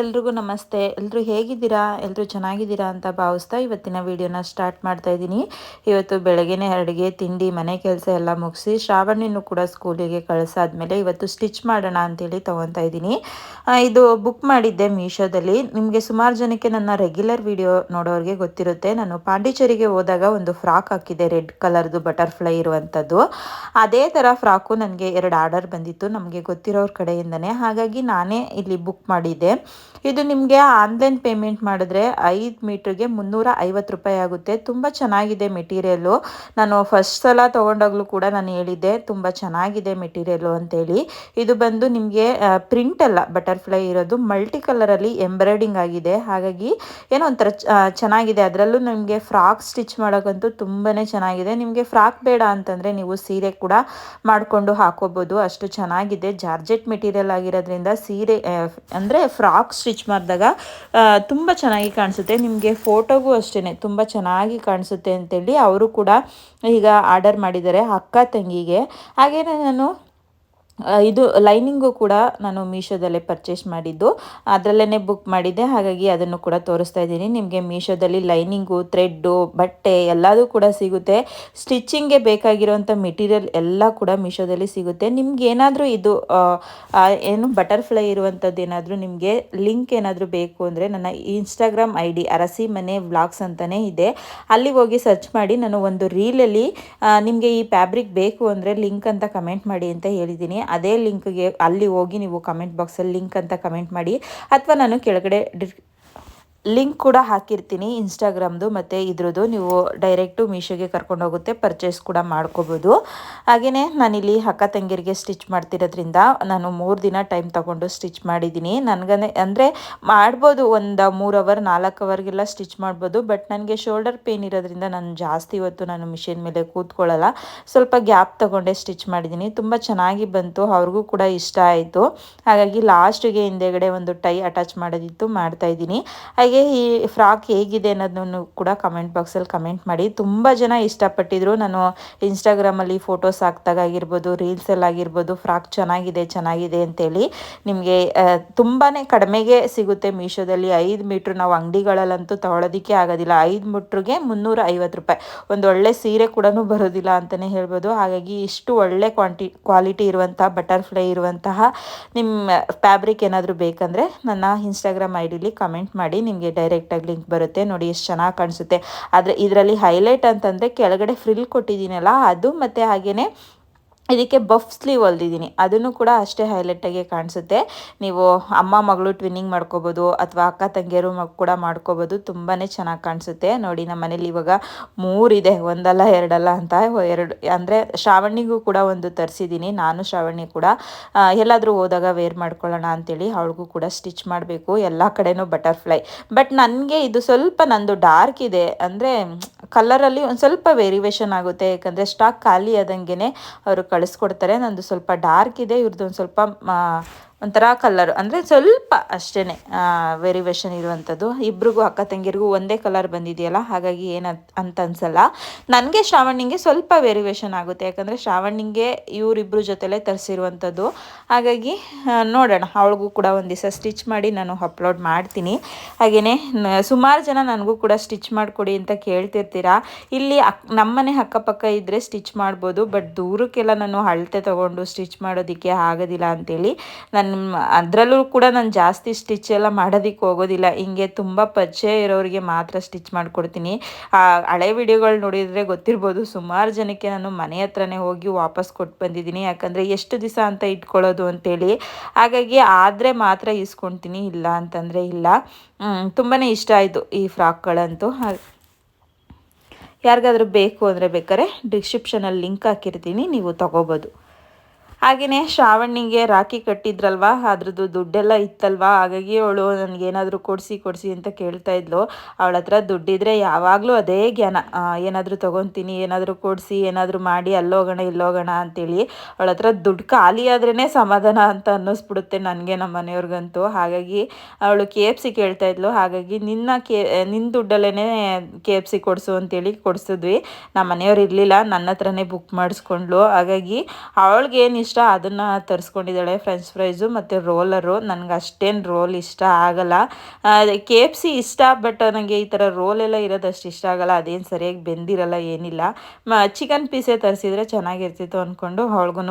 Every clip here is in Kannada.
ಎಲ್ರಿಗೂ ನಮಸ್ತೆ. ಎಲ್ಲರೂ ಹೇಗಿದ್ದೀರಾ? ಎಲ್ಲರೂ ಚೆನ್ನಾಗಿದ್ದೀರಾ ಅಂತ ಭಾವಿಸ್ತಾ ಇವತ್ತಿನ ವಿಡಿಯೋನ ಸ್ಟಾರ್ಟ್ ಮಾಡ್ತಾ ಇದ್ದೀನಿ. ಇವತ್ತು ಬೆಳಗ್ಗೆನೆ ಅಡುಗೆ, ತಿಂಡಿ, ಮನೆ ಕೆಲಸ ಎಲ್ಲ ಮುಗಿಸಿ ಶ್ರಾವಣಿನೂ ಕೂಡ ಸ್ಕೂಲಿಗೆ ಕಳಿಸಾದ್ಮೇಲೆ ಇವತ್ತು ಸ್ಟಿಚ್ ಮಾಡೋಣ ಅಂತೇಳಿ ತೊಗೊತಾ ಇದ್ದೀನಿ. ಇದು ಬುಕ್ ಮಾಡಿದ್ದೆ ಮೀಶೋದಲ್ಲಿ. ನಿಮಗೆ ಸುಮಾರು ಜನಕ್ಕೆ ನನ್ನ ರೆಗ್ಯುಲರ್ ವಿಡಿಯೋ ನೋಡೋರಿಗೆ ಗೊತ್ತಿರುತ್ತೆ. ನಾನು ಪಾಂಡಿಚೇರಿಗೆ ಹೋದಾಗ ಒಂದು ಫ್ರಾಕ್ ಹಾಕಿದ್ದೆ, ರೆಡ್ ಕಲರ್ದು ಬಟರ್ಫ್ಲೈ ಇರುವಂಥದ್ದು. ಅದೇ ಥರ ಫ್ರಾಕು ನನಗೆ ಎರಡು ಆರ್ಡರ್ ಬಂದಿತ್ತು. ನಮಗೆ ಗೊತ್ತಿರೋರ ಕಡೆಯಿಂದನೇ. ಹಾಗಾಗಿ ನಾನೇ ಇಲ್ಲಿ ಬುಕ್ ಮಾಡಿದ್ದೆ. ಇದೆ ನಿಮಗೆ ಆನ್ಲೈನ್ ಪೇಮೆಂಟ್ ಮಾಡಿದ್ರೆ ಐದು ಮೀಟ್ರಿಗೆ ಮುನ್ನೂರ ಐವತ್ತು ರೂಪಾಯಿ ಆಗುತ್ತೆ. ತುಂಬ ಚೆನ್ನಾಗಿದೆ ಮೆಟೀರಿಯಲ್ಲು ನಾನು ಫಸ್ಟ್ ಸಲ ತೊಗೊಂಡಾಗಲೂ ಕೂಡ ನಾನು ಹೇಳಿದ್ದೆ, ತುಂಬ ಚೆನ್ನಾಗಿದೆ ಮೆಟೀರಿಯಲ್ಲು ಅಂತೇಳಿ. ಇದು ಬಂದು ನಿಮಗೆ ಪ್ರಿಂಟ್ ಅಲ್ಲ ಬಟರ್ಫ್ಲೈ ಇರೋದು ಮಲ್ಟಿ ಕಲರಲ್ಲಿ ಎಂಬ್ರಾಯ್ಡಿಂಗ್ ಆಗಿದೆ. ಹಾಗಾಗಿ ಏನೋ ಒಂಥರ ಚೆನ್ನಾಗಿದೆ. ಅದರಲ್ಲೂ ನಿಮಗೆ ಫ್ರಾಕ್ ಸ್ಟಿಚ್ ಮಾಡೋಕ್ಕಂತೂ ತುಂಬಾ ಚೆನ್ನಾಗಿದೆ. ನಿಮಗೆ ಫ್ರಾಕ್ ಬೇಡ ಅಂತಂದರೆ ನೀವು ಸೀರೆ ಕೂಡ ಮಾಡಿಕೊಂಡು ಹಾಕೋಬೋದು. ಅಷ್ಟು ಚೆನ್ನಾಗಿದೆ. ಜಾರ್ಜೆಟ್ ಮೆಟೀರಿಯಲ್ ಆಗಿರೋದ್ರಿಂದ ಸೀರೆ ಅಂದರೆ ಫ್ರಾಕ್ ಸ್ಟಿಚ್ ಮಾಡಿದಾಗ ತುಂಬ ಚೆನ್ನಾಗಿ ಕಾಣಿಸುತ್ತೆ. ನಿಮಗೆ ಫೋಟೋಗೂ ಅಷ್ಟೇ ತುಂಬ ಚೆನ್ನಾಗಿ ಕಾಣಿಸುತ್ತೆ ಅಂತೇಳಿ ಅವರು ಕೂಡ ಈಗ ಆರ್ಡರ್ ಮಾಡಿದ್ದಾರೆ ಅಕ್ಕ ತಂಗಿಗೆ. ಹಾಗೆಯೇ ನಾನು ಇದು ಲೈನಿಂಗು ಕೂಡ ನಾನು ಮೀಶೋದಲ್ಲೇ ಪರ್ಚೇಸ್ ಮಾಡಿದ್ದು. ಅದರಲ್ಲೇ ಬುಕ್ ಮಾಡಿದ್ದೆ. ಹಾಗಾಗಿ ಅದನ್ನು ಕೂಡ ತೋರಿಸ್ತಾ ಇದ್ದೀನಿ. ನಿಮಗೆ ಮೀಶೋದಲ್ಲಿ ಲೈನಿಂಗು ಥ್ರೆಡ್ಡು ಬಟ್ಟೆ ಎಲ್ಲದೂ ಕೂಡ ಸಿಗುತ್ತೆ. ಸ್ಟಿಚ್ಚಿಂಗ್ಗೆ ಬೇಕಾಗಿರೋವಂಥ ಮೆಟೀರಿಯಲ್ ಎಲ್ಲ ಕೂಡ ಮೀಶೋದಲ್ಲಿ ಸಿಗುತ್ತೆ. ನಿಮ್ಗೆ ಏನಾದರೂ ಇದು ಏನು ಬಟರ್ಫ್ಲೈ ಇರುವಂಥದ್ದು ಏನಾದರೂ ನಿಮಗೆ ಲಿಂಕ್ ಏನಾದರೂ ಬೇಕು ಅಂದರೆ ನನ್ನ ಇನ್ಸ್ಟಾಗ್ರಾಮ್ ಐ ಡಿ ಅರಸಿ ಮನೆ ವ್ಲಾಗ್ಸ್ ಅಂತಲೇ ಇದೆ. ಅಲ್ಲಿ ಹೋಗಿ ಸರ್ಚ್ ಮಾಡಿ ನಾನು ಒಂದು ರೀಲಲ್ಲಿ ನಿಮಗೆ ಈ ಫ್ಯಾಬ್ರಿಕ್ ಬೇಕು ಅಂದರೆ ಲಿಂಕ್ ಅಂತ ಕಮೆಂಟ್ ಮಾಡಿ ಅಂತ ಹೇಳಿದ್ದೀನಿ. ಅದೇ ಲಿಂಕ್ಗೆ ಅಲ್ಲಿ ಹೋಗಿ ನೀವು ಕಮೆಂಟ್ ಬಾಕ್ಸಲ್ಲಿ ಲಿಂಕ್ ಅಂತ ಕಮೆಂಟ್ ಮಾಡಿ ಅಥವಾ ನಾನು ಕೆಳಗಡೆ ಲಿಂಕ್ ಕೂಡ ಹಾಕಿರ್ತೀನಿ ಇನ್ಸ್ಟಾಗ್ರಾಮ್ದು ಮತ್ತು ಇದ್ರದ್ದು ನೀವು ಡೈರೆಕ್ಟು ಮೀಶೋಗೆ ಕರ್ಕೊಂಡು ಹೋಗುತ್ತೆ ಪರ್ಚೇಸ್ ಕೂಡ ಮಾಡ್ಕೋಬೋದು. ಹಾಗೆಯೇ ನಾನಿಲ್ಲಿ ಅಕ್ಕ ತಂಗಿರಿಗೆ ಸ್ಟಿಚ್ ಮಾಡ್ತಿರೋದ್ರಿಂದ ನಾನು ಮೂರು ದಿನ ಟೈಮ್ ತಗೊಂಡು ಸ್ಟಿಚ್ ಮಾಡಿದ್ದೀನಿ. ನನಗನೆ ಅಂದರೆ ಮಾಡ್ಬೋದು, ಒಂದು ಮೂರು ಅವರ್ ನಾಲ್ಕು ಅವರ್ಗೆಲ್ಲ ಸ್ಟಿಚ್ ಮಾಡ್ಬೋದು ಬಟ್ ನನಗೆ ಶೋಲ್ಡರ್ ಪೇನ್ ಇರೋದ್ರಿಂದ ನಾನು ಜಾಸ್ತಿ ಇವತ್ತು ನಾನು ಮಿಷಿನ್ ಮೇಲೆ ಕೂತ್ಕೊಳ್ಳಲ್ಲ. ಸ್ವಲ್ಪ ಗ್ಯಾಪ್ ತಗೊಂಡೆ ಸ್ಟಿಚ್ ಮಾಡಿದ್ದೀನಿ. ತುಂಬ ಚೆನ್ನಾಗಿ ಬಂತು, ಅವ್ರಿಗೂ ಕೂಡ ಇಷ್ಟ ಆಯಿತು. ಹಾಗಾಗಿ ಲಾಸ್ಟಿಗೆ ಹಿಂದೆಗಡೆ ಒಂದು ಟೈ ಅಟ್ಯಾಚ್ ಮಾಡೋದಿತ್ತು ಮಾಡ್ತಾಯಿದ್ದೀನಿ ಹಾಗೆ ಈ ಫ್ರಾಕ್ ಹೇಗಿದೆ ಅನ್ನೋದನ್ನು ಕೂಡ ಕಮೆಂಟ್ ಬಾಕ್ಸಲ್ಲಿ ಕಮೆಂಟ್ ಮಾಡಿ. ತುಂಬ ಜನ ಇಷ್ಟಪಟ್ಟಿದ್ರು. ನಾನು ಇನ್ಸ್ಟಾಗ್ರಾಮಲ್ಲಿ ಫೋಟೋಸ್ ಹಾಕ್ದಾಗಿರ್ಬೋದು ರೀಲ್ಸಲ್ಲಿ ಆಗಿರ್ಬೋದು, ಫ್ರಾಕ್ ಚೆನ್ನಾಗಿದೆ ಚೆನ್ನಾಗಿದೆ ಅಂತೇಳಿ ನಿಮಗೆ ತುಂಬಾ ಕಡಿಮೆಗೆ ಸಿಗುತ್ತೆ ಮೀಶೋದಲ್ಲಿ. ಐದು ಮೀಟ್ರ್ ನಾವು ಅಂಗಡಿಗಳಲ್ಲಂತೂ ತಗೊಳ್ಳೋದಕ್ಕೆ ಆಗೋದಿಲ್ಲ. ಐದು ಮೀಟ್ರಿಗೆ ಮುನ್ನೂರ ಐವತ್ತು ರೂಪಾಯಿ. ಒಂದು ಒಳ್ಳೆ ಸೀರೆ ಕೂಡ ಬರೋದಿಲ್ಲ ಅಂತಲೇ ಹೇಳ್ಬೋದು. ಹಾಗಾಗಿ ಇಷ್ಟು ಒಳ್ಳೆ ಕ್ವಾಂಟಿ, ಕ್ವಾಲಿಟಿ ಇರುವಂತಹ, ಬಟರ್ಫ್ಲೈ ಇರುವಂತಹ ನಿಮ್ಮ ಫ್ಯಾಬ್ರಿಕ್ ಏನಾದರೂ ಬೇಕಂದರೆ ನನ್ನ ಇನ್ಸ್ಟಾಗ್ರಾಮ್ ಐ ಡಿಲಿ ಕಮೆಂಟ್ ಮಾಡಿ. ನಿಮ್ಗೆ ನಿಮಗೆ ಡೈರೆಕ್ಟಾಗಿ ಲಿಂಕ್ ಬರುತ್ತೆ. ನೋಡಿ ಎಷ್ಟು ಚೆನ್ನಾಗಿ ಕಾಣಿಸುತ್ತೆ. ಆದರೆ ಇದರಲ್ಲಿ ಹೈಲೈಟ್ ಅಂತಂದರೆ ಕೆಳಗಡೆ ಫ್ರಿಲ್ ಕೊಟ್ಟಿದ್ದೀನಲ್ಲ, ಅದು ಮತ್ತು ಹಾಗೆಯೇ ಇದಕ್ಕೆ ಬಫ್ ಸ್ಲೀವ್ ಹೊಲ್ದಿದ್ದೀನಿ. ಅದನ್ನು ಕೂಡ ಅಷ್ಟೇ ಹೈಲೈಟಾಗಿ ಕಾಣಿಸುತ್ತೆ. ನೀವು ಅಮ್ಮ, ಮಗಳು ಟ್ವಿನ್ನಿಂಗ್ ಮಾಡ್ಕೋಬೋದು ಅಥವಾ ಅಕ್ಕ, ತಂಗಿಯರು ಕೂಡ ಮಾಡ್ಕೋಬೋದು. ತುಂಬಾ ಚೆನ್ನಾಗಿ ಕಾಣಿಸುತ್ತೆ. ನೋಡಿ ನಮ್ಮ ಮನೇಲಿ ಇವಾಗ ಮೂರಿದೆ, ಒಂದಲ್ಲ, ಎರಡಲ್ಲ ಅಂತ ಎರಡು, ಅಂದರೆ ಶ್ರಾವಣಿಗೂ ಕೂಡ ಒಂದು ತರಿಸಿದ್ದೀನಿ ನಾನು ಶ್ರಾವಣಿ ಕೂಡ ಎಲ್ಲಾದರೂ ಹೋದಾಗ ವೇರ್ ಮಾಡ್ಕೊಳ್ಳೋಣ ಅಂತೇಳಿ ಅವಳಿಗೂ ಕೂಡ ಸ್ಟಿಚ್ ಮಾಡಬೇಕು. ಎಲ್ಲ ಕಡೆನೂ ಬಟರ್ಫ್ಲೈ ಬಟ್ ನನಗೆ ಇದು ಸ್ವಲ್ಪ ನಂದು ಡಾರ್ಕ್ ಇದೆ. ಅಂದರೆ ಕಲರಲ್ಲಿ ಒಂದು ಸ್ವಲ್ಪ ವೇರಿಯೇಷನ್ ಆಗುತ್ತೆ. ಯಾಕಂದರೆ ಸ್ಟಾಕ್ ಖಾಲಿ ಆದಂಗೆ ಅವರು ಕಳಿಸ್ಕೊಡ್ತಾರೆ. ನಂದು ಸ್ವಲ್ಪ ಡಾರ್ಕ್ ಇದೆ ಇವ್ರದ್ದು ಒಂದು ಸ್ವಲ್ಪ ಒಂಥರ ಕಲರ್ ಅಂದರೆ ಸ್ವಲ್ಪ ಅಷ್ಟೇ ವೆರಿವೇಷನ್ ಇರುವಂಥದ್ದು ಇಬ್ರಿಗೂ ಅಕ್ಕ ತಂಗಿರಿಗೂ ಒಂದೇ ಕಲರ್ ಬಂದಿದೆಯಲ್ಲ, ಹಾಗಾಗಿ ಏನು ಅಂತ ಅನ್ಸಲ್ಲ. ನನಗೆ ಶ್ರಾವಣಿಗೆ ಸ್ವಲ್ಪ ವೆರಿವೇಷನ್ ಆಗುತ್ತೆ. ಯಾಕಂದರೆ ಶ್ರಾವಣಿಗೆ ಇವರಿಬ್ಬರು ಜೊತೆಲೇ ತರಿಸಿರುವಂಥದ್ದು ಹಾಗಾಗಿ ನೋಡೋಣ. ಅವಳಿಗೂ ಕೂಡ ಒಂದು ದಿವಸ ಸ್ಟಿಚ್ ಮಾಡಿ ನಾನು ಅಪ್ಲೋಡ್ ಮಾಡ್ತೀನಿ. ಹಾಗೆಯೇ ಸುಮಾರು ಜನ ನನಗೂ ಕೂಡ ಸ್ಟಿಚ್ ಮಾಡಿಕೊಡಿ ಅಂತ ಕೇಳ್ತಿರ್ತೀರಾ. ಇಲ್ಲಿ ಅಕ್, ನಮ್ಮನೆ ಅಕ್ಕಪಕ್ಕ ಇದ್ದರೆ ಸ್ಟಿಚ್ ಮಾಡ್ಬೋದು, ಬಟ್ ದೂರಕ್ಕೆಲ್ಲ ನಾನು ಅಳತೆ ತೊಗೊಂಡು ಸ್ಟಿಚ್ ಮಾಡೋದಕ್ಕೆ ಆಗೋದಿಲ್ಲ ಅಂತೇಳಿ ನಾನು ಅದರಲ್ಲೂ ಕೂಡ ನಾನು ಜಾಸ್ತಿ ಸ್ಟಿಚ್ ಎಲ್ಲ ಮಾಡೋದಕ್ಕೆ ಹೋಗೋದಿಲ್ಲ. ಹಿಂಗೆ ತುಂಬ ಪರಿಚಯ ಇರೋರಿಗೆ ಮಾತ್ರ ಸ್ಟಿಚ್ ಮಾಡಿಕೊಡ್ತೀನಿ. ಹಳೆ ವಿಡಿಯೋಗಳು ನೋಡಿದರೆ ಗೊತ್ತಿರ್ಬೋದು ಸುಮಾರು ಜನಕ್ಕೆ ನಾನು ಮನೆ ಹತ್ರನೇ ಹೋಗಿ ವಾಪಸ್ ಕೊಟ್ಟು ಬಂದಿದ್ದೀನಿ. ಯಾಕಂದರೆ ಎಷ್ಟು ದಿವಸ ಅಂತ ಇಟ್ಕೊಳ್ಳೋದು ಅಂತೇಳಿ. ಹಾಗಾಗಿ ಆದರೆ ಮಾತ್ರ ಇಸ್ಕೊಳ್ತೀನಿ ಇಲ್ಲ ಅಂತಂದರೆ ಇಲ್ಲ. ತುಂಬಾ ಇಷ್ಟ ಆಯಿತು ಈ ಫ್ರಾಕ್ಗಳಂತೂ. ಯಾರಿಗಾದ್ರೂ ಬೇಕು ಅಂದರೆ ಬೇಕಾದ್ರೆ ಡಿಸ್ಕ್ರಿಪ್ಷನಲ್ಲಿ ಲಿಂಕ್ ಹಾಕಿರ್ತೀನಿ, ನೀವು ತೊಗೋಬೋದು. ಹಾಗೆಯೇ ಶ್ರಾವಣಿಗೆ ರಾಖಿ ಕಟ್ಟಿದ್ರಲ್ವಾ? ಅದ್ರದ್ದು ದುಡ್ಡೆಲ್ಲ ಇತ್ತಲ್ವಾ? ಹಾಗಾಗಿ ಅವಳು ನನಗೇನಾದರೂ ಕೊಡಿಸಿ ಕೊಡಿಸಿ ಅಂತ ಕೇಳ್ತಾ ಇದ್ಲು. ಅವಳ ಹತ್ರ ದುಡ್ಡಿದ್ರೆ ಯಾವಾಗಲೂ ಅದೇ ಜ್ಞಾನ. ಏನಾದರೂ ತೊಗೊತೀನಿ, ಏನಾದರೂ ಕೊಡಿಸಿ, ಏನಾದರೂ ಮಾಡಿ, ಅಲ್ಲೋಗೋಣ, ಇಲ್ಲೋಗೋಣ ಅಂತೇಳಿ ಅವಳ ಹತ್ರ ದುಡ್ಡು ಖಾಲಿ ಆದ್ರೇ ಸಮಾಧಾನ ಅಂತ ಅನ್ನಿಸ್ಬಿಡುತ್ತೆ ನನಗೆ ನಮ್ಮ ಮನೆಯವ್ರಿಗಂತೂ. ಹಾಗಾಗಿ ಅವಳು ಕೆ ಎಫ್ ಸಿ ಕೇಳ್ತಾ ಇದ್ಲು. ಹಾಗಾಗಿ ನಿನ್ನ ಕೆ ನಿನ್ನ ದುಡ್ಡಲ್ಲೇ ಕೆ ಎಫ್ ಸಿ ಕೊಡಿಸು ಅಂತೇಳಿ ಕೊಡಿಸಿದ್ವಿ. ನಮ್ಮ ಮನೆಯವ್ರು ಇರಲಿಲ್ಲ, ನನ್ನ ಹತ್ರನೇ ಬುಕ್ ಮಾಡಿಸ್ಕೊಂಡ್ಲು ಹಾಗಾಗಿ ಅವಳಿಗೇನು ಇಷ್ಟ, ಅದನ್ನು ತರಿಸ್ಕೊಂಡಿದ್ದಾಳೆ ಫ್ರೆಂಚ್ ಫ್ರೈಸು ಮತ್ತು ರೋಲರು ನನಗೆ ಅಷ್ಟೇನು ರೋಲ್ ಇಷ್ಟ ಆಗಲ್ಲ. ಕೆ ಎಫ್ ಸಿ ಇಷ್ಟ ಬಟ್ ನನಗೆ ಈ ಥರ ರೋಲ್ ಎಲ್ಲ ಇರೋದಷ್ಟು ಇಷ್ಟ ಆಗಲ್ಲ. ಅದೇನು ಸರಿಯಾಗಿ ಬೆಂದಿರಲ್ಲ, ಏನಿಲ್ಲ. ಮ ಚಿಕನ್ ಪೀಸೇ ತರಿಸಿದ್ರೆ ಚೆನ್ನಾಗಿರ್ತಿತ್ತು ಅಂದ್ಕೊಂಡು ಅವಳಿಗೂ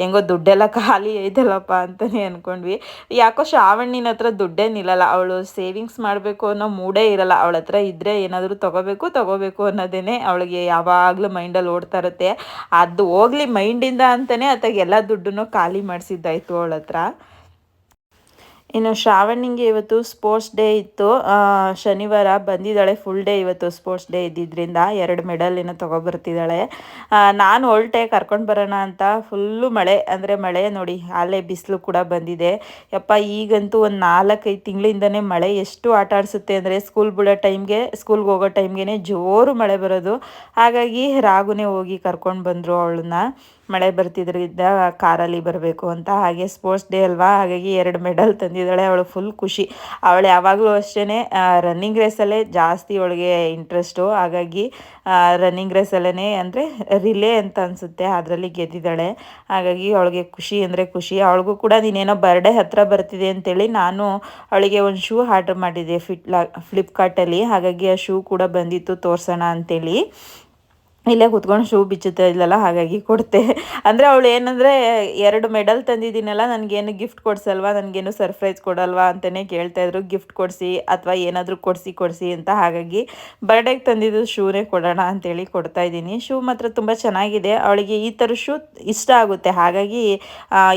ಹೆಂಗೋ ದುಡ್ಡೆಲ್ಲ ಖಾಲಿ ಐತಲ್ಲಪ್ಪ ಅಂತಲೇ ಅಂದ್ಕೊಂಡ್ವಿ ಯಾಕೋ ಶ್ರಾವಣಿನ ಹತ್ರ ದುಡ್ಡೇ ನಿಲ್ಲಲ್ಲ. ಅವಳು ಸೇವಿಂಗ್ಸ್ ಮಾಡಬೇಕು ಅನ್ನೋ ಮೂಡೇ ಇರಲ್ಲ. ಅವಳ ಹತ್ರ ಇದ್ದರೆ ಏನಾದರೂ ತೊಗೋಬೇಕು ತೊಗೋಬೇಕು ಅನ್ನೋದೇ ಅವಳಿಗೆ ಯಾವಾಗಲೂ ಮೈಂಡಲ್ಲಿ ಓಡ್ತಾ ಇರುತ್ತೆ. ಅದು ಹೋಗ್ಲಿ ಮೈಂಡಿಂದ ಅಂತಲೇ ಅತ್ತಾಗ ಎಲ್ಲ ದುಡ್ಡನ್ನು ಖಾಲಿ ಮಾಡಿಸಿದ್ದಾಯ್ತು ಅವಳ ಹತ್ರ. ಇನ್ನು ಶ್ರಾವಣಿಗೆ ಇವತ್ತು ಸ್ಪೋರ್ಟ್ಸ್ ಡೇ ಇತ್ತು. ಶನಿವಾರ ಬಂದಿದ್ದಾಳೆ ಫುಲ್ ಡೇ ಇವತ್ತು ಸ್ಪೋರ್ಟ್ಸ್ ಡೇ ಇದ್ದಿದ್ದರಿಂದ ಎರಡು ಮೆಡಲ್ ಏನೋ ತೊಗೊಬರ್ತಿದ್ದಾಳೆ. ನಾನು ಹೊಲ್ಟೆ ಕರ್ಕೊಂಡು ಬರೋಣ ಅಂತ ಫುಲ್ಲು ಮಳೆ, ಅಂದರೆ ಮಳೆ ನೋಡಿ ಅಲ್ಲೇ ಬಿಸಿಲು ಕೂಡ ಬಂದಿದೆ. ಯಪ್ಪ, ಈಗಂತೂ ಒಂದು ನಾಲ್ಕೈದು ತಿಂಗಳಿಂದನೇ ಮಳೆ ಎಷ್ಟು ಆಟ ಆಡಿಸುತ್ತೆ ಅಂದರೆ ಸ್ಕೂಲ್ ಬಿಡೋ ಟೈಮ್ಗೆ ಸ್ಕೂಲ್ಗೆ ಹೋಗೋ ಟೈಮ್ಗೆ ಜೋರು ಮಳೆ ಬರೋದು. ಹಾಗಾಗಿ ರಾಗುನೇ ಹೋಗಿ ಕರ್ಕೊಂಡು ಬಂದರು ಅವಳನ್ನ. ಮಳೆ ಬರ್ತಿದ್ರಿಂದ ಕಾರಲ್ಲಿ ಬರಬೇಕು ಅಂತ. ಹಾಗೆ ಸ್ಪೋರ್ಟ್ಸ್ ಡೇ ಅಲ್ವಾ? ಹಾಗಾಗಿ ಎರಡು ಮೆಡಲ್ ತಂದಿದ್ದಾಳೆ. ಅವಳು ಫುಲ್ ಖುಷಿ. ಅವಳು ಯಾವಾಗಲೂ ಅಷ್ಟೇ ರನ್ನಿಂಗ್ ರೇಸಲ್ಲೇ ಜಾಸ್ತಿ ಅವಳಿಗೆ ಇಂಟ್ರೆಸ್ಟು ಹಾಗಾಗಿ ರನ್ನಿಂಗ್ ರೇಸಲ್ಲೇ ಅಂದರೆ ರಿಲೇ ಅಂತ ಅನಿಸುತ್ತೆ. ಅದರಲ್ಲಿ ಗೆದ್ದಿದ್ದಾಳೆ. ಹಾಗಾಗಿ ಅವಳಿಗೆ ಖುಷಿ ಅಂದರೆ ಖುಷಿ. ಅವಳಿಗೂ ಕೂಡ ನೀನೇನೋ ಬರ್ಡೇ ಹತ್ತಿರ ಬರ್ತಿದೆ ಅಂತೇಳಿ ನಾನು ಅವಳಿಗೆ ಒಂದು ಶೂ ಆರ್ಡ್ರ್ ಮಾಡಿದ್ದೆ. ಫಿಟ್ಲಾ ಫ್ಲಿಪ್ಕಾರ್ಟಲ್ಲಿ ಹಾಗಾಗಿ ಆ ಶೂ ಕೂಡ ಬಂದಿತ್ತು, ತೋರಿಸೋಣ ಅಂತೇಳಿ. ಇಲ್ಲೇ ಕುತ್ಕೊಂಡು ಶೂ ಬಿಚ್ಚುತ್ತಾ, ಇಲ್ಲಲ್ಲ ಹಾಗಾಗಿ ಕೊಡ್ತೆ. ಅಂದರೆ ಅವಳು ಏನಂದರೆ, ಎರಡು ಮೆಡಲ್ ತಂದಿದ್ದೀನಲ್ಲ, ನನಗೇನು ಗಿಫ್ಟ್ ಕೊಡ್ಸಲ್ವಾ, ನನಗೇನು ಸರ್ಪ್ರೈಸ್ ಕೊಡಲ್ವಾ ಅಂತಲೇ ಕೇಳ್ತಾಯಿದ್ರು ಗಿಫ್ಟ್ ಕೊಡಿಸಿ ಅಥವಾ ಏನಾದರೂ ಕೊಡಿಸಿ ಕೊಡಿಸಿ ಅಂತ ಹಾಗಾಗಿ ಬರ್ಡೇಗೆ ತಂದಿದ್ದು ಶೂನೇ ಕೊಡೋಣ ಅಂತೇಳಿ ಕೊಡ್ತಾ ಇದ್ದೀನಿ. ಶೂ ಮಾತ್ರ ತುಂಬ ಚೆನ್ನಾಗಿದೆ. ಅವಳಿಗೆ ಈ ಥರ ಶೂ ಇಷ್ಟ ಆಗುತ್ತೆ. ಹಾಗಾಗಿ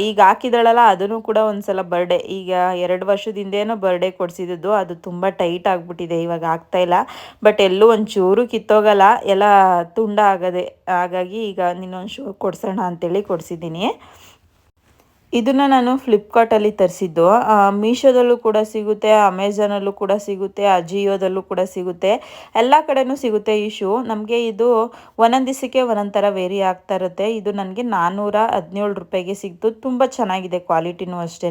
ಈಗ ಹಾಕಿದಳಲ್ಲ ಅದನ್ನು ಕೂಡ ಒಂದು ಸಲ ಬರ್ಡೇ ಈಗ ಎರಡು ವರ್ಷದಿಂದೇನೋ ಬರ್ಡೇ ಕೊಡಿಸಿದ್ದು ಅದು ತುಂಬ ಟೈಟ್ ಆಗಿಬಿಟ್ಟಿದೆ, ಇವಾಗ ಆಗ್ತಾಯಿಲ್ಲ ಬಟ್ ಎಲ್ಲೂ ಒಂಚೂರು ಕಿತ್ತೋಗಲ್ಲ. ಎಲ್ಲ ತುಂಡ ಆಗದೆ ಹಾಗಾಗಿ ಈಗ ನಿನ್ನೊಂದು ಶೂ ಕೊಡ್ಸೋಣ ಅಂತೇಳಿ ಕೊಡಿಸಿದ್ದೀನಿ. ಇದನ್ನು ನಾನು ಫ್ಲಿಪ್ಕಾರ್ಟಲ್ಲಿ ತರಿಸಿದ್ದು. ಮೀಶೋದಲ್ಲೂ ಕೂಡ ಸಿಗುತ್ತೆ ಅಮೆಝಾನಲ್ಲೂ ಕೂಡ ಸಿಗುತ್ತೆ ಅಜಿಯೋದಲ್ಲೂ ಕೂಡ ಸಿಗುತ್ತೆ. ಎಲ್ಲ ಕಡೆನೂ ಸಿಗುತ್ತೆ ಈ ಶೂ ನಮಗೆ ಇದು ಒಂದೊಂದು ದಿವಸಕ್ಕೆ ಒಂದೊಂದು ವೇರಿ ಆಗ್ತಾ ಇರುತ್ತೆ. ಇದು ನನಗೆ ನಾನ್ನೂರ ಹದಿನೇಳು ರೂಪಾಯಿಗೆ ಸಿಕ್ತು. ತುಂಬ ಚೆನ್ನಾಗಿದೆ ಕ್ವಾಲಿಟಿನೂ ಅಷ್ಟೇ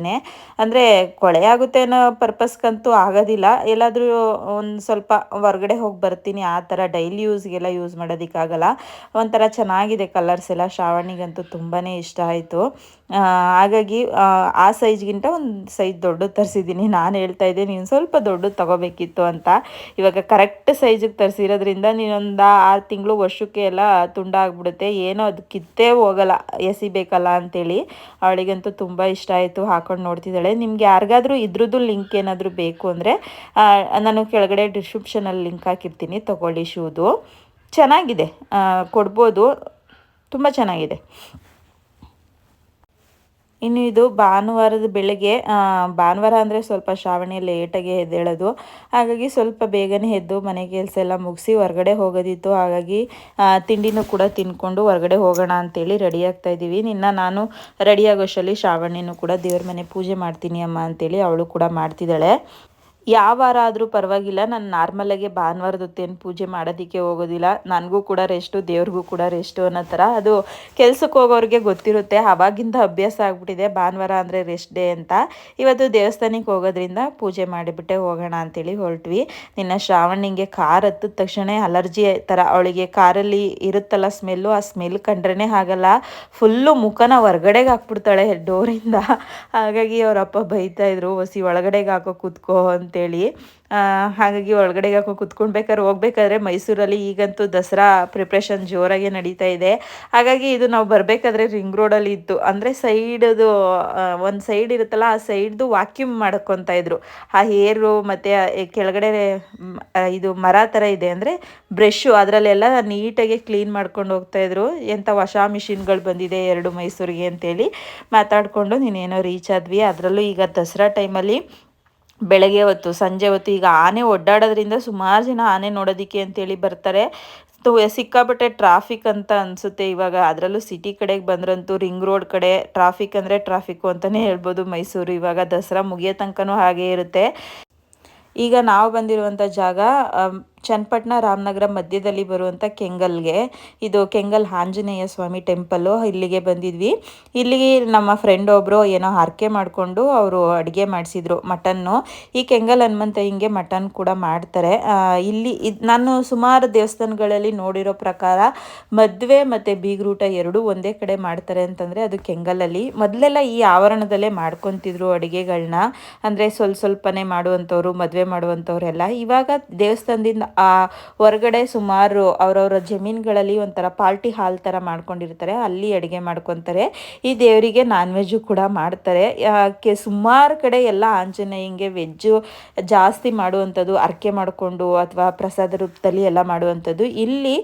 ಅಂದರೆ ಕೊಳೆ ಆಗುತ್ತೆ ಅನ್ನೋ ಪರ್ಪಸ್ಗಂತೂ ಆಗೋದಿಲ್ಲ. ಎಲ್ಲಾದರೂ ಒಂದು ಸ್ವಲ್ಪ ಹೊರಗಡೆ ಹೋಗಿ ಬರ್ತೀನಿ, ಆ ಥರ ಡೈಲಿ ಯೂಸ್ಗೆಲ್ಲ ಯೂಸ್ ಮಾಡೋದಕ್ಕಾಗಲ್ಲ. ಒಂಥರ ಚೆನ್ನಾಗಿದೆ ಕಲರ್ಸ್ ಎಲ್ಲ. ಶ್ರಾವಣಿಗಂತೂ ತುಂಬಾ ಇಷ್ಟ ಆಯಿತು. ಹಾಗಾಗಿ, ಆ ಸೈಜ್ಗಿಂತ ಒಂದು ಸೈಜ್ ದೊಡ್ಡದು ತರಿಸಿದ್ದೀನಿ ನಾನು ಹೇಳ್ತಾ ಇದ್ದೆ, ನೀನು ಸ್ವಲ್ಪ ದೊಡ್ಡದು ತಗೋಬೇಕಿತ್ತು ಅಂತ. ಇವಾಗ ಕರೆಕ್ಟ್ ಸೈಜಿಗೆ ತರಿಸಿರೋದ್ರಿಂದ ನೀನೊಂದು ಆರು ತಿಂಗಳು ವರ್ಷಕ್ಕೆ ಎಲ್ಲ ತುಂಡಾಗ್ಬಿಡುತ್ತೆ ಏನೋ ಅದು ಕಿತ್ತೇ ಹೋಗಲ್ಲ ಎಸಿಬೇಕಲ್ಲ ಅಂತೇಳಿ. ಅವಳಿಗಂತೂ ತುಂಬ ಇಷ್ಟ ಆಯಿತು, ಹಾಕೊಂಡು ನೋಡ್ತಿದ್ದಾಳೆ. ನಿಮ್ಗೆ ಯಾರಿಗಾದ್ರೂ ಇದ್ರದ್ದು ಲಿಂಕ್ ಏನಾದರೂ ಬೇಕು ಅಂದರೆ ನಾನು ಕೆಳಗಡೆ ಡಿಸ್ಕ್ರಿಪ್ಷನಲ್ಲಿ ಲಿಂಕ್ ಹಾಕಿರ್ತೀನಿ, ತಗೊಳ್ಳಿ ಶೂದು. ಚೆನ್ನಾಗಿದೆ ಕೊಡ್ಬೋದು. ತುಂಬ ಚೆನ್ನಾಗಿದೆ. ಇನ್ನು ಇದು ಭಾನುವಾರದ ಬೆಳಗ್ಗೆ ಭಾನುವಾರ ಅಂದರೆ ಸ್ವಲ್ಪ ಶ್ರಾವಣಿ ಲೇಟಾಗಿ ಎದ್ದೇಳೋದು. ಹಾಗಾಗಿ ಸ್ವಲ್ಪ ಬೇಗನೆ ಎದ್ದು ಮನೆ ಕೆಲಸ ಎಲ್ಲ ಮುಗಿಸಿ ಹೊರಗಡೆ ಹೋಗೋದಿತ್ತು. ಹಾಗಾಗಿ ತಿಂಡಿನೂ ಕೂಡ ತಿನ್ಕೊಂಡು ಹೊರಗಡೆ ಹೋಗೋಣ ಅಂತೇಳಿ ರೆಡಿ ಆಗ್ತಾ ಇದ್ದೀವಿ. ನಿನ್ನ ನಾನು ರೆಡಿ ಆಗೋಷ್ಟರಲ್ಲಿ ಶ್ರಾವಣಿನೂ ಕೂಡ ದೇವ್ರ ಮನೆ ಪೂಜೆ ಮಾಡ್ತೀನಿ ಅಮ್ಮ ಅಂತೇಳಿ ಅವಳು ಕೂಡ ಮಾಡ್ತಿದ್ದಾಳೆ. ಯಾವ ಆದರೂ ಪರವಾಗಿಲ್ಲ. ನಾನು ನಾರ್ಮಲಾಗೆ ಭಾನುವಾರದ ಹೊತ್ತೇನು ಪೂಜೆ ಮಾಡೋದಕ್ಕೆ ಹೋಗೋದಿಲ್ಲ. ನನಗೂ ಕೂಡ ರೆಸ್ಟು ದೇವ್ರಿಗೂ ಕೂಡ ರೆಸ್ಟು ಅನ್ನೋ ಥರ. ಅದು ಕೆಲ್ಸಕ್ಕೆ ಹೋಗೋರಿಗೆ ಗೊತ್ತಿರುತ್ತೆ. ಆವಾಗಿಂದ ಅಭ್ಯಾಸ ಆಗಿಬಿಟ್ಟಿದೆ. ಭಾನುವಾರ ಅಂದರೆ ರೆಸ್ಟ್ ಡೇ ಅಂತ. ಇವತ್ತು ದೇವಸ್ಥಾನಕ್ಕೆ ಹೋಗೋದ್ರಿಂದ ಪೂಜೆ ಮಾಡಿಬಿಟ್ಟೆ ಹೋಗೋಣ ಅಂತೇಳಿ ಹೊರಟ್ವಿ. ನಿನ್ನ ಶ್ರಾವಣಿಗೆ ಕಾರ್ ಹತ್ತಿದ ತಕ್ಷಣ ಅಲರ್ಜಿ ಥರ ಅವಳಿಗೆ ಕಾರಲ್ಲಿ ಇರುತ್ತಲ್ಲ ಸ್ಮೆಲ್ಲು ಆ ಸ್ಮೆಲ್ ಕಂಡ್ರೇ ಆಗಲ್ಲ. ಫುಲ್ಲು ಮುಖನ ಹೊರ್ಗಡೆಗೆ ಹಾಕ್ಬಿಡ್ತಾಳೆ ಡೋರಿಂದ ಹಾಗಾಗಿ ಅವರಪ್ಪ ಬೈತಾಯಿದ್ರು ಹೊಸಿ ಒಳಗಡೆಗೆ ಹಾಕೋ ಕೂತ್ಕೋ ಅಂತ ಅಂತೇಳಿ. ಹಾಗಾಗಿ ಒಳಗಡೆ ಹಾಕೋ ಕುತ್ಕೊಳ್ಬೇಕಾದ್ರೆ ಹೋಗ್ಬೇಕಾದ್ರೆ ಮೈಸೂರಲ್ಲಿ ಈಗಂತೂ ದಸರಾ ಪ್ರಿಪ್ರೇಷನ್ ಜೋರಾಗಿ ನಡೀತಾ ಇದೆ. ಹಾಗಾಗಿ ಇದು ನಾವು ಬರಬೇಕಾದ್ರೆ ರಿಂಗ್ ರೋಡಲ್ಲಿ ಇತ್ತು ಅಂದರೆ ಸೈಡದು ಒಂದು ಸೈಡ್ ಇರುತ್ತಲ್ಲ, ಆ ಸೈಡ್ದು ವಾಕ್ಯೂಮ್ ಮಾಡ್ಕೊತಾ ಇದ್ರು. ಆ ಹೇರು ಮತ್ತು ಕೆಳಗಡೆ ಇದು ಮರ ಥರ ಇದೆ, ಅಂದರೆ ಬ್ರಷ್ಷು ಅದರಲ್ಲೆಲ್ಲ ನೀಟಾಗಿ ಕ್ಲೀನ್ ಮಾಡ್ಕೊಂಡು ಹೋಗ್ತಾಯಿದ್ರು ಎಂಥ ಹೊಸ ಮಿಷಿನ್ಗಳು ಬಂದಿದೆ ಎರಡು ಮೈಸೂರಿಗೆ ಅಂತೇಳಿ ಮಾತಾಡಿಕೊಂಡು ನೀನೇನೋ ರೀಚ್ ಆದ್ವಿ. ಅದರಲ್ಲೂ ಈಗ ದಸರಾ ಟೈಮಲ್ಲಿ ಬೆಳಗ್ಗೆ ಹೊತ್ತು, ಸಂಜೆ ಹೊತ್ತು ಈಗ ಆನೆ ಒಡ್ಡಾಡೋದ್ರಿಂದ ಸುಮಾರು ಜನ ಆನೆ ನೋಡೋದಕ್ಕೆ ಅಂತೇಳಿ ಬರ್ತಾರೆ. ಸಿಕ್ಕಾಪಟ್ಟೆ ಟ್ರಾಫಿಕ್ ಅಂತ ಅನಿಸುತ್ತೆ ಇವಾಗ. ಅದರಲ್ಲೂ ಸಿಟಿ ಕಡೆಗೆ ಬಂದ್ರಂತೂ ರಿಂಗ್ ರೋಡ್ ಕಡೆ ಟ್ರಾಫಿಕ್ ಅಂದರೆ ಟ್ರಾಫಿಕ್ಕು ಅಂತಲೇ ಹೇಳ್ಬೋದು ಮೈಸೂರು. ಇವಾಗ ದಸರಾ ಮುಗಿಯೋ ತನಕನೂ ಹಾಗೇ ಇರುತ್ತೆ. ಈಗ ನಾವು ಬಂದಿರುವಂಥ ಜಾಗ ಚನ್ನಪಟ್ಟಣ ರಾಮನಗರ ಮಧ್ಯದಲ್ಲಿ ಬರುವಂಥ ಕೆಂಗಲ್ಗೆ. ಇದು ಕೆಂಗಲ್ ಆಂಜನೇಯ ಸ್ವಾಮಿ ಟೆಂಪಲ್ಲು ಇಲ್ಲಿಗೆ ಬಂದಿದ್ವಿ. ಇಲ್ಲಿಗೆ ನಮ್ಮ ಫ್ರೆಂಡ್ ಒಬ್ಬರು ಏನೋ ಹರಕೆ ಮಾಡಿಕೊಂಡು ಅವರು ಅಡುಗೆ ಮಾಡಿಸಿದ್ರು ಮಟನ್ನು. ಈ ಕೆಂಗಲ್ ಹನುಮಂತ ಹಿಂಗೆ ಮಟನ್ ಕೂಡ ಮಾಡ್ತಾರೆ. ಇಲ್ಲಿ ಇದು, ನಾನು ಸುಮಾರು ದೇವಸ್ಥಾನಗಳಲ್ಲಿ ನೋಡಿರೋ ಪ್ರಕಾರ ಮದುವೆ ಮತ್ತು ಬೀಗ್ರೂಟ ಎರಡೂ ಒಂದೇ ಕಡೆ ಮಾಡ್ತಾರೆ ಅಂತಂದರೆ ಅದು ಕೆಂಗಲಲ್ಲಿ. ಮೊದಲೆಲ್ಲ ಈ ಆವರಣದಲ್ಲೇ ಮಾಡ್ಕೊತಿದ್ರು ಅಡುಗೆಗಳನ್ನ ಅಂದರೆ ಸ್ವಲ್ಪ ಸ್ವಲ್ಪನೇ ಮಾಡುವಂಥವ್ರು, ಮದುವೆ ಮಾಡುವಂಥವ್ರೆಲ್ಲ. ಇವಾಗ ದೇವಸ್ಥಾನದಿಂದ ಹೊರಗಡೆ ಸುಮಾರು ಅವರವರ ಜಮೀನುಗಳಲ್ಲಿ ಒಂಥರ ಪಾರ್ಟಿ ಹಾಲ್ ಥರ ಮಾಡ್ಕೊಂಡಿರ್ತಾರೆ ಅಲ್ಲಿ ಅಡುಗೆ ಮಾಡ್ಕೊತಾರೆ. ಈ ದೇವರಿಗೆ ನಾನ್ ವೆಜ್ಜು ಕೂಡ ಮಾಡ್ತಾರೆ. ಯಾಕೆ ಸುಮಾರು ಕಡೆ ಎಲ್ಲ ಆಂಜನೇಯಂಗೆ ವೆಜ್ಜು ಜಾಸ್ತಿ ಮಾಡುವಂಥದ್ದು ಅರ್ಕೆ ಮಾಡಿಕೊಂಡು ಅಥವಾ ಪ್ರಸಾದ ರೂಪದಲ್ಲಿ ಎಲ್ಲ ಮಾಡುವಂಥದ್ದು. ಇಲ್ಲಿ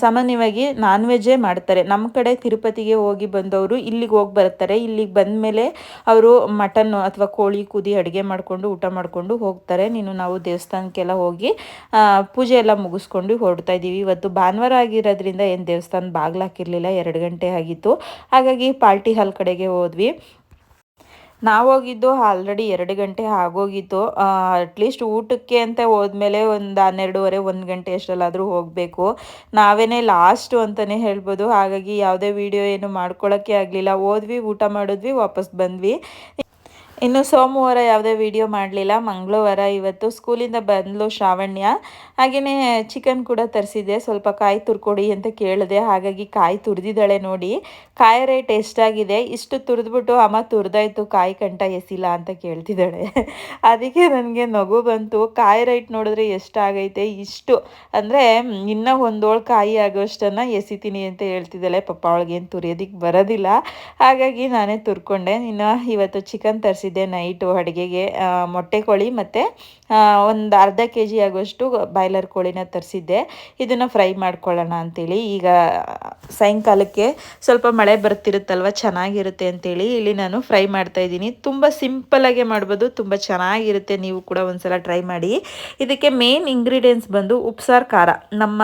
ಸಾಮಾನ್ಯವಾಗಿ ನಾನ್ ವೆಜ್ಜೇ ಮಾಡ್ತಾರೆ. ನಮ್ಮ ಕಡೆ ತಿರುಪತಿಗೆ ಹೋಗಿ ಬಂದವರು ಇಲ್ಲಿಗೆ ಹೋಗಿ ಬರ್ತಾರೆ. ಇಲ್ಲಿಗೆ ಬಂದಮೇಲೆ ಅವರು ಮಟನ್ ಅಥವಾ ಕೋಳಿ ಕುದಿ ಅಡುಗೆ ಮಾಡಿಕೊಂಡು ಊಟ ಮಾಡಿಕೊಂಡು ಹೋಗ್ತಾರೆ. ನೀನು ನಾವು ದೇವಸ್ಥಾನಕ್ಕೆಲ್ಲ ಹೋಗಿ ಆ, ಪೂಜೆ ಎಲ್ಲ ಮುಗಿಸ್ಕೊಂಡು ಹೊರಡ್ತಾ ಇದ್ದೀವಿ. ಇವತ್ತು ಭಾನುವಾರ ಆಗಿರೋದ್ರಿಂದ ಏನು ದೇವಸ್ಥಾನ ಬಾಗ್ಲಾಕಿರಲಿಲ್ಲ ಎರಡು ಗಂಟೆ ಆಗಿತ್ತು. ಹಾಗಾಗಿ ಪಾರ್ಟಿ ಹಾಲ್ ಕಡೆಗೆ ಹೋದ್ವಿ. ನಾವು ಹೋಗಿದ್ದು ಆಲ್ರೆಡಿ ಎರಡು ಗಂಟೆ ಆಗೋಗಿತ್ತು. ಅಟ್ಲೀಸ್ಟ್ ಊಟಕ್ಕೆ ಅಂತ ಹೋದ್ಮೇಲೆ ಒಂದು ಹನ್ನೆರಡೂವರೆ, ಒಂದು ಗಂಟೆ ಅಷ್ಟರಲ್ಲಾದರೂ ಹೋಗಬೇಕು. ನಾವೇನೇ ಲಾಸ್ಟು ಅಂತಲೇ ಹೇಳ್ಬೋದು. ಹಾಗಾಗಿ ಯಾವುದೇ ವಿಡಿಯೋ ಏನು ಮಾಡ್ಕೊಳ್ಳೋಕ್ಕೆ ಆಗಲಿಲ್ಲ. ಹೋದ್ವಿ, ಊಟ ಮಾಡಿದ್ವಿ, ವಾಪಸ್ ಬಂದ್ವಿ. ಇನ್ನು ಸೋಮವಾರ ಯಾವುದೇ ವಿಡಿಯೋ ಮಾಡಲಿಲ್ಲ. ಮಂಗಳವಾರ ಇವತ್ತು ಸ್ಕೂಲಿಂದ ಬಂದಳು ಶ್ರಾವಣ್ಯ. ಹಾಗೆಯೇ ಚಿಕನ್ ಕೂಡ ತರಿಸಿದ್ದೆ. ಸ್ವಲ್ಪ ಕಾಯಿ ತುರ್ಕೊಡಿ ಅಂತ ಕೇಳಿದೆ. ಹಾಗಾಗಿ ಕಾಯಿ ತುರಿದಿದ್ದಾಳೆ ನೋಡಿ. ಕಾಯಿ ರೇಟ್ ಎಷ್ಟಾಗಿದೆ ಇಷ್ಟು ತುರಿದ್ಬಿಟ್ಟು ಅಮ್ಮ ತುರಿದಾಯ್ತು, ಕಾಯಿ ಕಂಟ ಎಸಿಲ್ಲ ಅಂತ ಕೇಳ್ತಿದ್ದಾಳೆ. ಅದಕ್ಕೆ ನನಗೆ ನಗು ಬಂತು. ಕಾಯಿ ರೇಟ್ ನೋಡಿದ್ರೆ ಎಷ್ಟಾಗೈತೆ ಇಷ್ಟು. ಅಂದರೆ ಇನ್ನೂ ಒಂದೋಳು ಕಾಯಿ ಆಗೋಷ್ಟನ್ನು ಎಸಿತೀನಿ ಅಂತ ಹೇಳ್ತಿದ್ದಾಳೆ. ಪಪ್ಪ ಅವಳಿಗೇನು ತುರಿಯೋದಕ್ಕೆ ಬರೋದಿಲ್ಲ. ಹಾಗಾಗಿ ನಾನೇ ತುರ್ಕೊಂಡೆ. ಇನ್ನು ಇವತ್ತು ಚಿಕನ್ ತರಿಸಿದ್ದೆ ನೈಟು ಅಡುಗೆಗೆ. ಮೊಟ್ಟೆ ಕೋಳಿ ಮತ್ತು ಒಂದು ಅರ್ಧ ಕೆ ಜಿ ಆಗುವಷ್ಟು ಬಾಯ್ಲರ್ ಕೋಳಿನ ತರಿಸಿದ್ದೆ. ಇದನ್ನು ಫ್ರೈ ಮಾಡ್ಕೊಳ್ಳೋಣ ಅಂತೇಳಿ. ಈಗ ಸಾಯಂಕಾಲಕ್ಕೆ ಸ್ವಲ್ಪ ಮಳೆ ಬರ್ತಿರುತ್ತಲ್ವ, ಚೆನ್ನಾಗಿರುತ್ತೆ ಅಂತೇಳಿ ಇಲ್ಲಿ ನಾನು ಫ್ರೈ ಮಾಡ್ತಾ ಇದ್ದೀನಿ. ತುಂಬ ಸಿಂಪಲಾಗೆ ಮಾಡ್ಬೋದು, ತುಂಬ ಚೆನ್ನಾಗಿರುತ್ತೆ. ನೀವು ಕೂಡ ಒಂದ್ಸಲ ಟ್ರೈ ಮಾಡಿ. ಇದಕ್ಕೆ ಮೇನ್ ಇಂಗ್ರೀಡಿಯೆಂಟ್ಸ್ ಬಂದು ಉಪ್ಸಾರು ಖಾರ. ನಮ್ಮ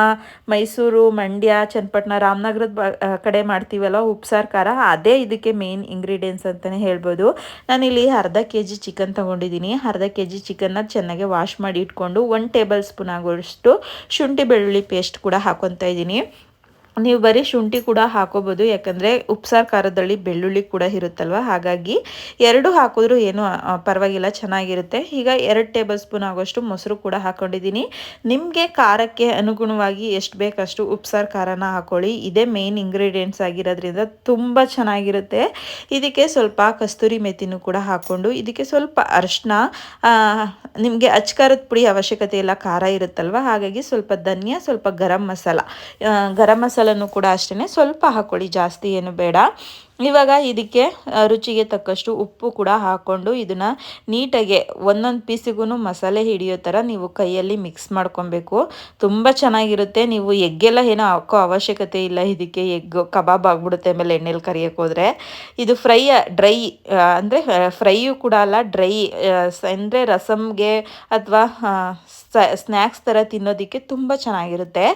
ಮೈಸೂರು, ಮಂಡ್ಯ, ಚನ್ನಪಟ್ಟಣ, ರಾಮನಗರದ ಕಡೆ ಮಾಡ್ತೀವಲ್ಲ ಉಪ್ಸಾರು ಖಾರ, ಅದೇ ಇದಕ್ಕೆ ಮೇನ್ ಇಂಗ್ರೀಡಿಯೆಂಟ್ಸ್ ಅಂತಲೇ ಹೇಳ್ಬೋದು. ನಾನಿಲ್ಲಿ ಅರ್ಧ ಕೆ ಜಿ ಚಿಕನ್ ತೊಗೊಂಡಿದ್ದೀನಿ. ಅರ್ಧ ಕೆ ಜಿ ಚಿಕನ್ನ ಚೆನ್ನಾಗಿ ವಾಶ್ ಮಾಡಿ ಇಟ್ಕೊಂಡು ಒನ್ ಟೇಬಲ್ ಸ್ಪೂನ್ ಆಗುವಷ್ಟು ಶುಂಠಿ ಬೆಳ್ಳುಳ್ಳಿ ಪೇಸ್ಟ್ ಕೂಡ ಹಾಕೊತಾ ಇದ್ದೀನಿ. ನೀವು ಬರೀ ಶುಂಠಿ ಕೂಡ ಹಾಕೋಬೋದು, ಯಾಕಂದರೆ ಉಪ್ಸಾರು ಖಾರದಲ್ಲಿ ಬೆಳ್ಳುಳ್ಳಿ ಕೂಡ ಇರುತ್ತಲ್ವ? ಹಾಗಾಗಿ ಎರಡು ಹಾಕಿದ್ರೂ ಏನು ಪರವಾಗಿಲ್ಲ, ಚೆನ್ನಾಗಿರುತ್ತೆ. ಈಗ ಎರಡು ಟೇಬಲ್ ಸ್ಪೂನ್ ಆಗೋಷ್ಟು ಮೊಸರು ಕೂಡ ಹಾಕ್ಕೊಂಡಿದ್ದೀನಿ ನಿಮಗೆ ಖಾರಕ್ಕೆ ಅನುಗುಣವಾಗಿ ಎಷ್ಟು ಬೇಕಷ್ಟು ಉಪ್ಸಾರು ಖಾರನ ಹಾಕೊಳ್ಳಿ. ಇದೇ ಮೇನ್ ಇಂಗ್ರೀಡಿಯೆಂಟ್ಸ್ ಆಗಿರೋದ್ರಿಂದ ತುಂಬ ಚೆನ್ನಾಗಿರುತ್ತೆ. ಇದಕ್ಕೆ ಸ್ವಲ್ಪ ಕಸ್ತೂರಿ ಮೆಥಿನೂ ಕೂಡ ಹಾಕ್ಕೊಂಡು, ಇದಕ್ಕೆ ಸ್ವಲ್ಪ ಅರಿಶಿನ ನಿಮಗೆ ಅಚ್ಕಾರದ ಪುಡಿ ಅವಶ್ಯಕತೆ ಇಲ್ಲ, ಖಾರ ಇರುತ್ತಲ್ವ? ಹಾಗಾಗಿ ಸ್ವಲ್ಪ ಧನ್ಯ, ಸ್ವಲ್ಪ ಗರಂ ಮಸಾಲ. ಗರಂ ಗರಂ ಮಸಾಲನೂ ಕೂಡ ಅಷ್ಟೇ ಸ್ವಲ್ಪ ಹಾಕ್ಕೊಳ್ಳಿ ಜಾಸ್ತಿ ಏನು ಬೇಡ. ಇವಾಗ ಇದಕ್ಕೆ ರುಚಿಗೆ ತಕ್ಕಷ್ಟು ಉಪ್ಪು ಕೂಡ ಹಾಕ್ಕೊಂಡು ಇದನ್ನು ನೀಟಾಗೆ ಒಂದೊಂದು ಪೀಸಿಗೂ ಮಸಾಲೆ ಹಿಡಿಯೋ ಥರ ನೀವು ಕೈಯಲ್ಲಿ ಮಿಕ್ಸ್ ಮಾಡ್ಕೊಬೇಕು. ತುಂಬ ಚೆನ್ನಾಗಿರುತ್ತೆ. ನೀವು ಎಗ್ಗೆಲ್ಲ ಏನೋ ಹಾಕೋ ಅವಶ್ಯಕತೆ ಇಲ್ಲ. ಇದಕ್ಕೆ ಎಗ್ ಕಬಾಬ್ ಆಗ್ಬಿಡುತ್ತೆ. ಆಮೇಲೆ ಎಣ್ಣೆಲಿ ಕರಿಯೋಕೆ ಹೋದರೆ ಇದು ಫ್ರೈ, ಡ್ರೈ ಅಂದರೆ ಫ್ರೈಯು ಕೂಡ ಅಲ್ಲ. ಡ್ರೈ ಅಂದರೆ ರಸಮ್ಗೆ ಅಥವಾ ಸ್ನ್ಯಾಕ್ಸ್ ಥರ ತಿನ್ನೋದಕ್ಕೆ ತುಂಬ ಚೆನ್ನಾಗಿರುತ್ತೆ.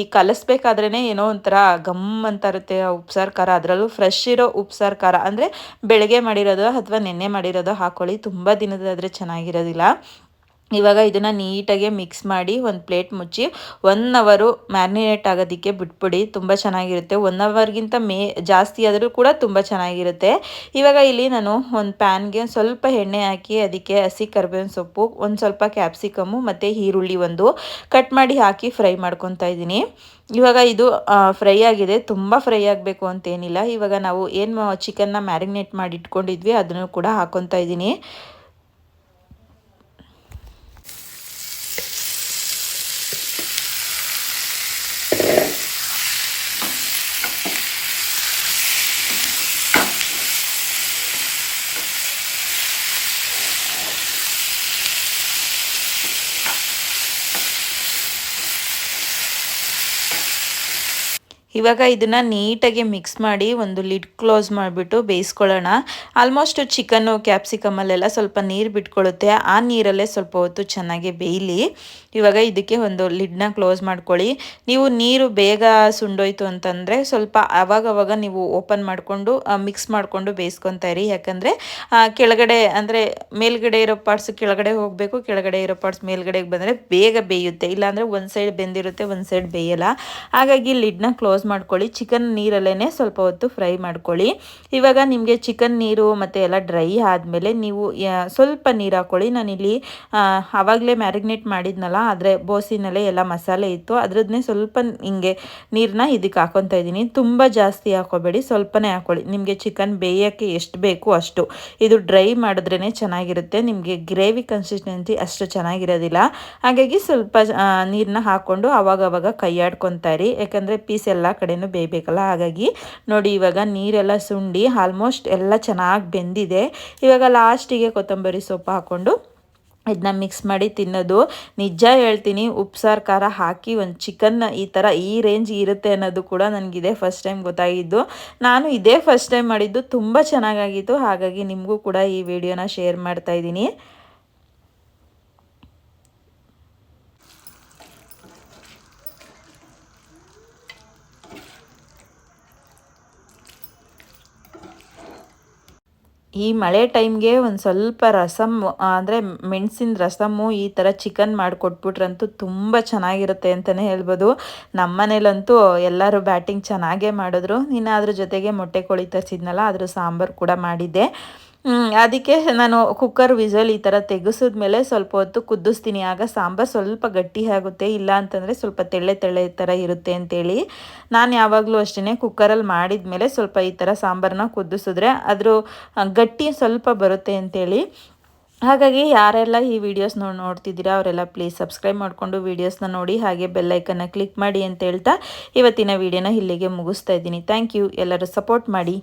ಈ ಕಲಿಸ್ಬೇಕಾದ್ರೇ ಏನೋ ಒಂಥರ ಗಮ್ ಅಂತ ಇರುತ್ತೆ ಉಪ್ಸಾರು ಖಾರ. ಅದರಲ್ಲೂ ಫ್ರೆಶ್ ಇರೋ ಉಪ್ಸಾರು ಖಾರ. ಅಂದರೆ ಬೆಳಗ್ಗೆ ಮಾಡಿರೋದು ಅಥವಾ ನೆನ್ನೆ ಮಾಡಿರೋದು ಹಾಕ್ಕೊಳ್ಳಿ ತುಂಬ ದಿನದಾದರೆ ಚೆನ್ನಾಗಿರೋದಿಲ್ಲ. ಇವಾಗ ಇದನ್ನು ನೀಟಾಗಿ ಮಿಕ್ಸ್ ಮಾಡಿ ಒಂದು ಪ್ಲೇಟ್ ಮುಚ್ಚಿ ಒನ್ ಅವರು ಮ್ಯಾರಿನೇಟ್ ಆಗೋದಕ್ಕೆ ಬಿಟ್ಬಿಡಿ, ತುಂಬ ಚೆನ್ನಾಗಿರುತ್ತೆ. ಒನ್ ಅವರ್ಗಿಂತ ಮೇ, ಜಾಸ್ತಿ ಆದರೂ ಕೂಡ ತುಂಬ ಚೆನ್ನಾಗಿರುತ್ತೆ. ಇವಾಗ ಇಲ್ಲಿ ನಾನು ಒಂದು ಪ್ಯಾನ್ಗೆ ಸ್ವಲ್ಪ ಎಣ್ಣೆ ಹಾಕಿ ಅದಕ್ಕೆ ಹಸಿ ಕರ್ಬೇವಿನ ಸೊಪ್ಪು, ಒಂದು ಸ್ವಲ್ಪ ಕ್ಯಾಪ್ಸಿಕಮ್ಮು ಮತ್ತು ಈರುಳ್ಳಿ ಒಂದು ಕಟ್ ಮಾಡಿ ಹಾಕಿ ಫ್ರೈ ಮಾಡ್ಕೊತಾ ಇದ್ದೀನಿ. ಇವಾಗ ಇದು ಫ್ರೈ ಆಗಿದೆ. ತುಂಬ ಫ್ರೈ ಆಗಬೇಕು ಅಂತೇನಿಲ್ಲ. ಇವಾಗ ನಾವು ಏನು ಚಿಕನ್ನ ಮ್ಯಾರಿನೇಟ್ ಮಾಡಿ ಇಟ್ಕೊಂಡಿದ್ವಿ, ಅದನ್ನು ಕೂಡ ಹಾಕ್ಕೊತಾ ಇದ್ದೀನಿ. ಇವಾಗ ಇದನ್ನು ನೀಟಾಗಿ ಮಿಕ್ಸ್ ಮಾಡಿ ಒಂದು ಲಿಡ್ ಕ್ಲೋಸ್ ಮಾಡಿಬಿಟ್ಟು ಬೇಯಿಸ್ಕೊಳ್ಳೋಣ. ಆಲ್ಮೋಸ್ಟ್ ಚಿಕನ್ನು ಕ್ಯಾಪ್ಸಿಕಮಲ್ಲೆಲ್ಲ ಸ್ವಲ್ಪ ನೀರು ಬಿಟ್ಕೊಳ್ಳುತ್ತೆ ಆ ನೀರಲ್ಲೇ ಸ್ವಲ್ಪ ಹೊತ್ತು ಚೆನ್ನಾಗಿ ಬೇಯಲಿ. ಇವಾಗ ಇದಕ್ಕೆ ಒಂದು ಲಿಡ್ನ ಕ್ಲೋಸ್ ಮಾಡ್ಕೊಳ್ಳಿ. ನೀವು ನೀರು ಬೇಗ ಸುಂಡೋಯ್ತು ಅಂತಂದರೆ ಸ್ವಲ್ಪ ಅವಾಗವಾಗ ನೀವು ಓಪನ್ ಮಾಡಿಕೊಂಡು ಮಿಕ್ಸ್ ಮಾಡಿಕೊಂಡು ಬೇಯಿಸ್ಕೊತಾ ಇರಿ. ಯಾಕಂದರೆ ಕೆಳಗಡೆ ಅಂದರೆ ಮೇಲ್ಗಡೆ ಇರೋ ಪಾರ್ಟ್ಸ್ ಕೆಳಗಡೆ ಹೋಗಬೇಕು, ಕೆಳಗಡೆ ಇರೋ ಪಾರ್ಟ್ಸ್ ಮೇಲ್ಗಡೆಗೆ ಬಂದರೆ ಬೇಗ ಬೇಯುತ್ತೆ. ಇಲ್ಲಾಂದರೆ ಒಂದು ಸೈಡ್ ಬೆಂದಿರುತ್ತೆ, ಒಂದು ಸೈಡ್ ಬೇಯಲ್ಲ. ಹಾಗಾಗಿ ಲಿಡ್ನ ಕ್ಲೋಸ್ ಮಾಡ್ಕೊಳ್ಳಿ. ಚಿಕನ್ ನೀರಲ್ಲೇ ಸ್ವಲ್ಪ ಹೊತ್ತು ಫ್ರೈ ಮಾಡ್ಕೊಳ್ಳಿ. ಇವಾಗ ನಿಮಗೆ ಚಿಕನ್ ನೀರು ಮತ್ತು ಎಲ್ಲ ಡ್ರೈ ಆದಮೇಲೆ ನೀವು ಸ್ವಲ್ಪ ನೀರು ಹಾಕ್ಕೊಳ್ಳಿ. ನಾನಿಲ್ಲಿ ಆವಾಗಲೇ ಮ್ಯಾರಿನೇಟ್ ಮಾಡಿದ್ನಲ್ಲ, ಆದರೆ ಬೋಸಿನಲ್ಲೇ ಎಲ್ಲ ಮಸಾಲೆ ಇತ್ತು. ಅದರದ್ದನ್ನೇ ಸ್ವಲ್ಪ ಹಿಂಗೆ ನೀರನ್ನ ಇದಕ್ಕೆ ಹಾಕೊತಾ ಇದ್ದೀನಿ. ತುಂಬ ಜಾಸ್ತಿ ಹಾಕೋಬೇಡಿ ಸ್ವಲ್ಪನೇ ಹಾಕೊಳ್ಳಿ ನಿಮಗೆ ಚಿಕನ್ ಬೇಯೋಕ್ಕೆ ಎಷ್ಟು ಬೇಕು ಅಷ್ಟು. ಇದು ಡ್ರೈ ಮಾಡಿದ್ರೇ ಚೆನ್ನಾಗಿರುತ್ತೆ. ನಿಮಗೆ ಗ್ರೇವಿ ಕನ್ಸಿಸ್ಟೆನ್ಸಿ ಅಷ್ಟು ಚೆನ್ನಾಗಿರೋದಿಲ್ಲ. ಹಾಗಾಗಿ ಸ್ವಲ್ಪ ನೀರನ್ನ ಹಾಕ್ಕೊಂಡು ಆವಾಗವಾಗ ಕೈ ಆಡ್ಕೊತಾ ಯಾಕಂದರೆ ಪೀಸ್ ಎಲ್ಲ ಕಡೆನೂ ಬೇಯಬೇಕಲ್ಲ? ಹಾಗಾಗಿ ನೋಡಿ, ಇವಾಗ ನೀರೆಲ್ಲ ಸುಂಡಿ ಆಲ್ಮೋಸ್ಟ್ ಎಲ್ಲ ಚೆನ್ನಾಗಿ ಬೆಂದಿದೆ. ಇವಾಗ ಲಾಸ್ಟಿಗೆ ಕೊತ್ತಂಬರಿ ಸೊಪ್ಪು ಹಾಕ್ಕೊಂಡು ಇದನ್ನ ಮಿಕ್ಸ್ ಮಾಡಿ ತಿನ್ನೋದು. ನಿಜ ಹೇಳ್ತೀನಿ, ಉಪ್ಸಾರು ಖಾರ ಹಾಕಿ ಒಂದು ಚಿಕನ್ ಈ ಥರ ಈ ರೇಂಜ್ ಇರುತ್ತೆ ಅನ್ನೋದು ಕೂಡ ನನಗಿದೆ ಫಸ್ಟ್ ಟೈಮ್ ಗೊತ್ತಾಗಿದ್ದು. ನಾನು ಇದೇ ಫಸ್ಟ್ ಟೈಮ್ ಮಾಡಿದ್ದು, ತುಂಬ ಚೆನ್ನಾಗಾಗಿತ್ತು. ಹಾಗಾಗಿ ನಿಮಗೂ ಕೂಡ ಈ ವಿಡಿಯೋನ ಶೇರ್ ಮಾಡ್ತಾ ಇದ್ದೀನಿ. ಈ ಮಳೆ ಟೈಮ್ಗೆ ಒಂದು ಸ್ವಲ್ಪ ರಸಮ್, ಅಂದರೆ ಮೆಣಸಿನ ರಸಮ್ಮು ಈ ಥರ ಚಿಕನ್ ಮಾಡಿಕೊಟ್ಬಿಟ್ರಂತೂ ತುಂಬ ಚೆನ್ನಾಗಿರುತ್ತೆ ಅಂತಲೇ ಹೇಳ್ಬೋದು. ನಮ್ಮ ಮನೇಲಂತೂ ಎಲ್ಲರೂ ಬ್ಯಾಟಿಂಗ್ ಚೆನ್ನಾಗೇ ಮಾಡಿದ್ರು. ಇನ್ನು ಅದ್ರ ಜೊತೆಗೆ ಮೊಟ್ಟೆ ಕೋಳಿ ತರಿಸಿದ್ನಲ್ಲ, ಅದ್ರ ಸಾಂಬಾರು ಕೂಡ ಮಾಡಿದ್ದೆ. ಅದಕ್ಕೆ ನಾನು ಕುಕ್ಕರ್ ವಿಸಲ್ ಈ ಥರ ತೆಗೆಸಿದ್ಮೇಲೆ ಸ್ವಲ್ಪ ಹೊತ್ತು ಕುದಿಸ್ತೀನಿ ಆಗ ಸಾಂಬಾರು ಸ್ವಲ್ಪ ಗಟ್ಟಿ ಆಗುತ್ತೆ, ಇಲ್ಲ ಅಂತಂದರೆ ಸ್ವಲ್ಪ ತೆಳ್ಳೆ ತೆಳ್ಳೆ ಥರ ಇರುತ್ತೆ ಅಂತೇಳಿ ನಾನು ಯಾವಾಗಲೂ ಅಷ್ಟೇ ಕುಕ್ಕರಲ್ಲಿ ಮಾಡಿದ ಮೇಲೆ ಸ್ವಲ್ಪ ಈ ಥರ ಸಾಂಬಾರನ್ನ ಕುದಿಸಿದ್ರೆ ಅದ್ರ ಗಟ್ಟಿ ಸ್ವಲ್ಪ ಬರುತ್ತೆ ಅಂತೇಳಿ. ಹಾಗಾಗಿ ಯಾರೆಲ್ಲ ಈ ವಿಡಿಯೋಸ್ ನೋಡಿ ನೋಡ್ತಿದ್ದೀರಾ, ಅವರೆಲ್ಲ ಪ್ಲೀಸ್ ಸಬ್ಸ್ಕ್ರೈಬ್ ಮಾಡಿಕೊಂಡು ವೀಡಿಯೋಸ್ನ ನೋಡಿ, ಹಾಗೆ ಬೆಲ್ಲೈಕನ್ನ ಕ್ಲಿಕ್ ಮಾಡಿ ಅಂತ ಹೇಳ್ತಾ ಇವತ್ತಿನ ವಿಡಿಯೋನ ಇಲ್ಲಿಗೆ ಮುಗಿಸ್ತಾ ಇದ್ದೀನಿ. ಥ್ಯಾಂಕ್ ಯು ಎಲ್ಲರೂ ಸಪೋರ್ಟ್ ಮಾಡಿ.